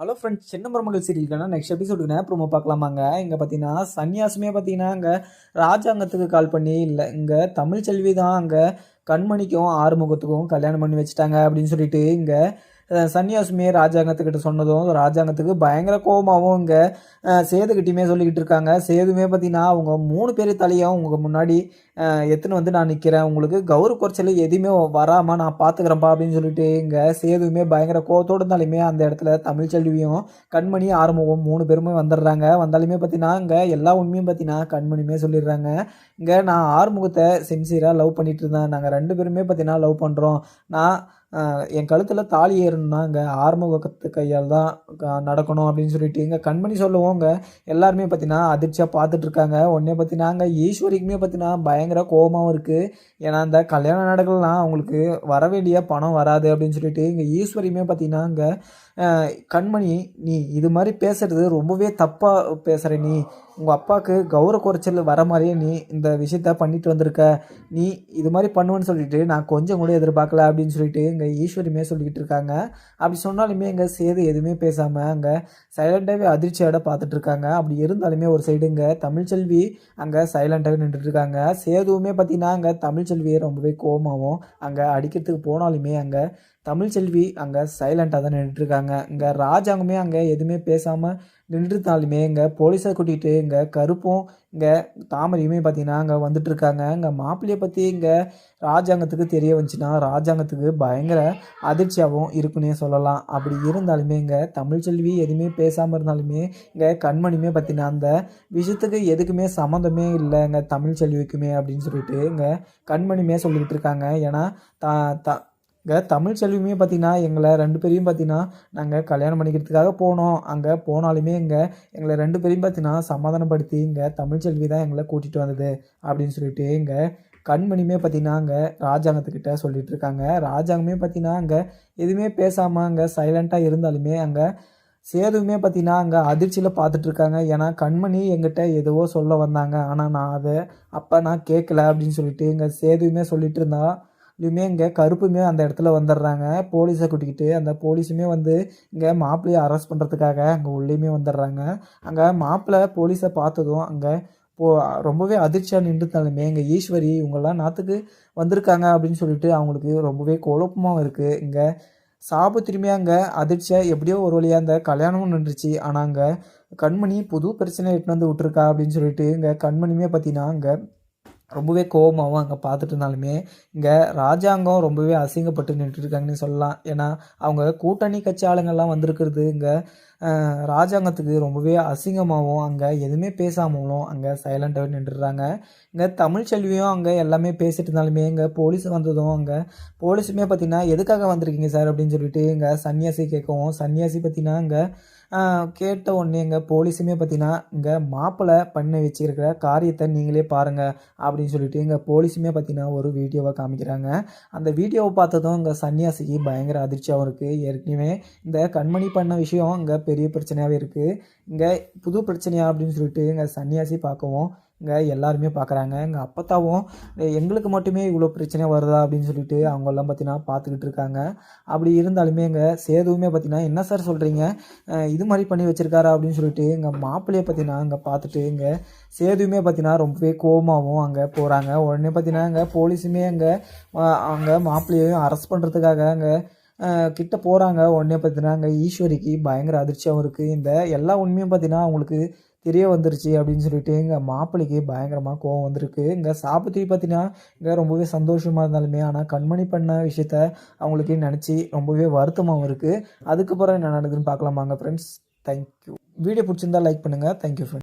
Hello friends சின்ன மருமகள் சீரியலுக்கான நெக்ஸ்ட் எபிசோடுக்கு ப்ரோமோ பார்க்கலாமாங்க? இங்கே பார்த்தீங்கன்னா சன்னியாசமே பார்த்தீங்கன்னா அங்கே ராஜாங்கத்துக்கு கால் பண்ணி இல்லை. இங்கே தமிழ் செல்வி தான் அங்கே கண்மணிக்கும் ஆறுமுகத்துக்கும் கல்யாணம் பண்ணி வச்சுட்டாங்க அப்படின்னு சொல்லிட்டு இங்கே சன்னியாசுமே ராஜாங்கத்துக்கிட்ட சொன்னதும் ராஜாங்கத்துக்கு பயங்கர கோபமாகவும் இங்கே சேதுக்கிட்டையுமே சொல்லிக்கிட்டு இருக்காங்க. சேதுமே பார்த்தீங்கன்னா அவங்க மூணு பேர் தலையும் அவங்க முன்னாடி எத்தனை வந்து நான் நிற்கிறேன் உங்களுக்கு கௌரவ குறைச்சல் எதுவுமே வராமல் நான் பார்த்துக்கிறேன்ப்பா அப்படின்னு சொல்லிட்டு இங்கே சேதுவுமே பயங்கர கோவத்தோடு இருந்தாலுமே அந்த இடத்துல தமிழ்ச்செல்வியும் கண்மணி ஆறுமுகம் மூணு பேருமே வந்துடுறாங்க. வந்தாலுமே பார்த்தீங்கன்னா இங்கே எல்லா உண்மையும் பார்த்தீங்கன்னா கண்மணியுமே சொல்லிடுறாங்க. இங்கே நான் ஆறுமுகத்தை சின்சியராக லவ் பண்ணிகிட்டு இருந்தேன். நாங்கள் ரெண்டு பேருமே பார்த்தீங்கன்னா லவ் பண்ணுறோம் நான் என் கழுத்தில் தாலி ஏறணும்னா ஆறுமுகத்து கையால் தான் நடக்கணும் அப்படின்னு சொல்லிட்டு இங்கே கண்மணி சொல்லுவோங்க. எல்லாருமே பார்த்தீங்கன்னா அதிர்ச்சியாக பார்த்துட்ருக்காங்க உடனே பார்த்தீங்கன்னா ஈஸ்வரிக்குமே பார்த்தீங்கன்னா பயங்கர கோபமாகவும் இருக்குது ஏன்னா இந்த கல்யாணம் நடக்கலாம் அவங்களுக்கு வர வேண்டிய பணம் வராது அப்படின்னு சொல்லிட்டு இங்கே ஈஸ்வரியுமே பார்த்தீங்கன்னா இங்கே கண்மணி நீ இது மாதிரி பேசுகிறது ரொம்பவே தப்பாக பேசுகிற நீ. உங்கள் அப்பாவுக்கு கௌரவ குறைச்சல் வர மாதிரியே நீ இந்த விஷயத்த பண்ணிட்டு வந்திருக்க. நீ இது மாதிரி பண்ணுவேன்னு சொல்லிட்டு நான் கொஞ்சம் கூட எதிர்பார்க்கல அப்படின்னு சொல்லிட்டு இங்கே ஈஸ்வரியுமே சொல்லிக்கிட்டு இருக்காங்க. அப்படி சொன்னாலுமே இங்கே சேது எதுவுமே பேசாமல் அங்கே சைலண்ட்டாகவே அதிர்ச்சியோட பார்த்துட்டு இருக்காங்க. அப்படி இருந்தாலுமே ஒரு சைடு இங்கே தமிழ்ச்செல்வி அங்கே சைலண்ட்டாகவே நின்றுட்டு இருக்காங்க. சேதுவுமே பார்த்தீங்கன்னா அங்கே தமிழ்ச்செல்வியை ரொம்பவே கோமாவும் அங்கே அடிக்கிறதுக்கு போனாலுமே அங்கே தமிழ்ச்செல்வி அங்கே சைலண்ட்டாக தான் நின்றுட்டுருக்காங்க இங்கே ராஜாங்கமே அங்கே எதுவுமே பேசாமல் நின்றுருந்தாலுமே இங்கே போலீஸை கூட்டிகிட்டு இங்கே கருப்பும் இங்கே தாமரையுமே பார்த்தீங்கன்னா அங்கே வந்துட்டுருக்காங்க. இங்கே மாப்பிள்ளையை பற்றி இங்கே ராஜாங்கத்துக்கு தெரிய வந்துச்சுன்னா ராஜாங்கத்துக்கு பயங்கர அதிர்ச்சியாகவும் இருக்குன்னே சொல்லலாம். அப்படி இருந்தாலுமே இங்கே தமிழ்ச்செல்வி எதுவுமே பேசாமல் இருந்தாலுமே இங்கே கண்மணியுமே பார்த்தீங்கன்னா அந்த விஷயத்துக்கு எதுக்குமே சம்மந்தமே இல்லை இங்கே தமிழ்ச்செல்விக்குமே அப்படின்னு சொல்லிட்டு இங்கே கண்மணியுமே சொல்லிக்கிட்டு இருக்காங்க ஏன்னா த இங்கே தமிழ் செல்வியுமே பார்த்தீங்கன்னா எங்களை ரெண்டு பேரையும் பார்த்தீங்கன்னா நாங்கள் கல்யாணம் பண்ணிக்கிறதுக்காக போனோம். அங்கே போனாலுமே இங்கே எங்களை ரெண்டு பேரையும் பார்த்தீங்கன்னா சமாதானப்படுத்தி இங்கே தமிழ் செல்வி தான் எங்களை கூட்டிகிட்டு வந்தது அப்படின்னு சொல்லிட்டு இங்கே கண்மணியுமே பார்த்தீங்கன்னா அங்கே ராஜாங்கத்துக்கிட்ட சொல்லிட்டு இருக்காங்க. ராஜாங்கமே பார்த்தீங்கன்னா அங்கே எதுவுமே பேசாமல் அங்கே சைலண்ட்டாக இருந்தாலுமே அங்கே சேதுவுமே பார்த்தீங்கன்னா அங்கே அதிர்ச்சியில் பார்த்துட்ருக்காங்க ஏன்னா கண்மணி எங்கிட்ட எதுவோ சொல்ல வந்தாங்க. ஆனால் நான் அதை அப்போ நான் கேட்கல அப்படின்னு சொல்லிட்டு இங்கே சேதுவுமே சொல்லிட்டு இருந்தா இதுவுமே இங்கே கருப்புமே அந்த இடத்துல வந்துடுறாங்க. போலீஸை கூட்டிக்கிட்டு அந்த போலீஸுமே வந்து இங்கே மாப்பிள்ளையை அரெஸ்ட் பண்ணுறதுக்காக அங்கே உள்ளேயுமே வந்துடுறாங்க. அங்கே மாப்பிள்ளை போலீஸை பார்த்ததும் அங்கே போ ரொம்பவே அதிர்ச்சியாக நின்றுத்தாலுமே இங்கே ஈஸ்வரி இவங்கெல்லாம் நாற்றுக்கு வந்திருக்காங்க அப்படின்னு சொல்லிட்டு அவங்களுக்கு ரொம்பவே குழப்பமாகவும் இருக்குது இங்கே சாபு திரும்பி அங்கே அதிர்ச்சியாக எப்படியோ ஒரு வழியாக அந்த கல்யாணமும் நின்றுச்சு. ஆனால் அங்கே கண்மணி புது பிரச்சனை எட்டு வந்து விட்டுருக்கா அப்படின்னு சொல்லிட்டு இங்கே கண்மணியுமே பார்த்தீங்கன்னா அங்கே ரொம்பவே கோபமாகவும் அங்கே பார்த்துட்டு இருந்தாலுமே இங்கே ராஜாங்கம் ரொம்பவே அசிங்கப்பட்டு நின்றுட்டு இருக்காங்கன்னு சொல்லலாம். ஏன்னா அவங்க கூட்டணி கட்சி ஆளுங்கள்லாம் வந்திருக்கிறது இங்கே ராஜாங்கத்துக்கு ரொம்பவே அசிங்கமாகவும் அங்கே எதுவுமே பேசாமலும் அங்கே சைலண்ட்டாக நின்றுடுறாங்க. இங்கே தமிழ் செல்வியும் அங்கே எல்லாமே பேசிட்டு இருந்தாலுமே இங்கே போலீஸ் வந்ததும் அங்கே போலீஸுமே பார்த்தீங்கன்னா எதுக்காக வந்திருக்கீங்க சார் அப்படின்னு சொல்லிட்டு இங்கே சன்னியாசி கேட்கவும் சன்னியாசி பார்த்தீங்கன்னா இங்கே கேட்ட உடனே எங்கள் போலீஸுமே பார்த்தீங்கன்னா இங்கே மாப்பிள்ளை பண்ணி வச்சுருக்கிற காரியத்தை நீங்களே பாருங்கள் அப்படின்னு சொல்லிட்டு எங்கள் போலீஸுமே பார்த்தீங்கன்னா ஒரு வீடியோவை காமிக்கிறாங்க. அந்த வீடியோவை பார்த்ததும் இங்கே சன்னியாசிக்கு பயங்கர அதிர்ச்சியாகவும் இருக்குது ஏற்கனவே இந்த கண்மணி பண்ண விஷயம் இங்கே பெரிய பிரச்சனையாகவே இருக்குது இங்கே புது பிரச்சனையா அப்படின்னு சொல்லிட்டு இங்கே சன்னியாசி பார்க்கவும் இங்கே எல்லாருமே பார்க்குறாங்க. இங்கே அப்பத்தாவும் எங்களுக்கு மட்டுமே இவ்வளோ பிரச்சனையாக வருதா? அப்படின்னு சொல்லிட்டு அவங்கெல்லாம் பார்த்தீங்கன்னா பார்த்துக்கிட்டு இருக்காங்க. அப்படி இருந்தாலுமே இங்கே சேதுவுமே பார்த்தீங்கன்னா என்ன சார் சொல்கிறீங்க இது மாதிரி பண்ணி வச்சுருக்காரா? அப்படின்னு சொல்லிட்டு எங்கள் மாப்பிள்ளையை பார்த்தீங்கன்னா அங்கே பார்த்துட்டு இங்கே சேதுவுமே பார்த்தீங்கன்னா ரொம்பவே கோபமாகவும் அங்கே போகிறாங்க உடனே பார்த்தீங்கன்னா அங்கே போலீஸுமே அங்கே அங்கே மாப்பிள்ளையையும் அரெஸ்ட் பண்ணுறதுக்காக அங்கே கிட்ட போகிறாங்க உடனே பார்த்தீங்கன்னா அங்கே ஈஸ்வரிக்கு பயங்கர அதிர்ச்சியாகவும் இருக்குது இந்த எல்லா உண்மையும் பார்த்தீங்கன்னா அவங்களுக்கு தெரிய வந்துருச்சு அப்படின்னு சொல்லிட்டு எங்கள் மாப்பிள்ளைக்கு பயங்கரமாக கோவம் வந்திருக்கு. இங்கே சாப்பிட்டு பார்த்தீங்கன்னா இங்கே ரொம்பவே சந்தோஷமாக இருந்தாலுமே ஆனால் கண்மணி பண்ண விஷயத்த அவங்களுக்கு நினச்சி ரொம்பவே வருத்தமாகவும் இருக்குது அதுக்கப்புறம் என்ன நடக்குதுன்னு பார்க்கலாமாங்க ஃப்ரெண்ட்ஸ் தேங்க்யூ வீடியோ பிடிச்சிருந்தா லைக் பண்ணுங்கள் தேங்க்யூ ஃப்ரெண்ட்ஸ்